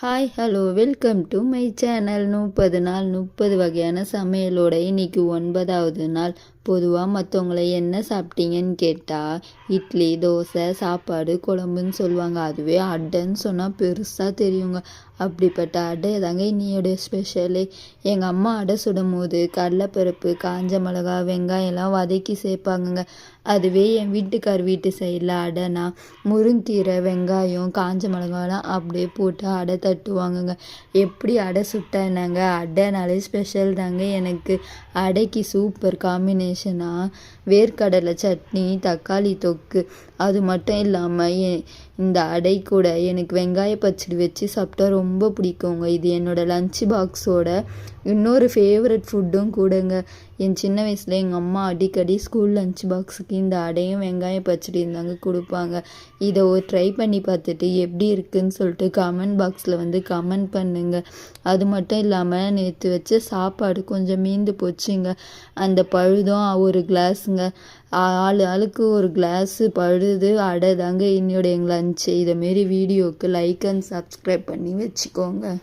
Hi hello welcome to my channel முப்பது நாள் முப்பது வகையான சமையலோட இன்னைக்கு ஒன்பதாவது நாள். பொதுவாக மற்றவங்கள என்ன சாப்பிட்டீங்கன்னு கேட்டால் இட்லி தோசை சாப்பாடு குழம்புன்னு சொல்லுவாங்க. அதுவே அடைன்னு சொன்னால் பெருசாக தெரியுங்க. அப்படிப்பட்ட அடை தாங்க இன்னையோடைய ஸ்பெஷலு எங்கள் அம்மா அடை சுடும் போது கடலைப்பருப்பு காஞ்ச மிளகா வெங்காயம்லாம் வதக்கி சேர்ப்பாங்கங்க. அதுவே என் வீட்டுக்கார் வீட்டு சைடில் அடைனா முருங்கீரை வெங்காயம் காஞ்ச மிளகாலாம் அப்படியே போட்டு அடை தட்டுவாங்கங்க. எப்படி அடை சுட்டா என்னங்க அடைனாலே ஸ்பெஷல் தாங்க எனக்கு. அடைக்கு சூப்பர் காம்பினேஷன் காம்பினேஷனாக வேர்க்கடலை சட்னி தக்காளி தொக்கு. அது மட்டும் இல்லாமல் இந்த அடை கூட எனக்கு வெங்காய பச்சடி வச்சு சாப்பிட்டா ரொம்ப பிடிக்குங்க. இது என்னோடய லஞ்ச் பாக்ஸோட இன்னொரு ஃபேவரட் ஃபுட்டும் கூடங்க. என் சின்ன வயசில் எங்கள் அம்மா அடிக்கடி ஸ்கூல் லஞ்ச் பாக்ஸுக்கு இந்த அடையும் வெங்காய பச்சடி இருந்தாங்க கொடுப்பாங்க. இதை ஒரு ட்ரை பண்ணி பார்த்துட்டு எப்படி இருக்குன்னு சொல்லிட்டு கமெண்ட் பாக்ஸில் வந்து கமெண்ட் பண்ணுங்க. அது மட்டும் இல்லாமல் நேற்று வச்ச சாப்பாடு கொஞ்சம் மீந்து போச்சுங்க. அந்த பழுதும் ஒரு கிளாஸுங்க. ஆள் ஆளுக்கு ஒரு கிளாஸு படுது அடை தாங்க இன்னையோட எங்கள் லஞ்சு வீடியோவுக்கு லைக் அண்ட் சப்ஸ்கிரைப் பண்ணி வச்சுக்கோங்க.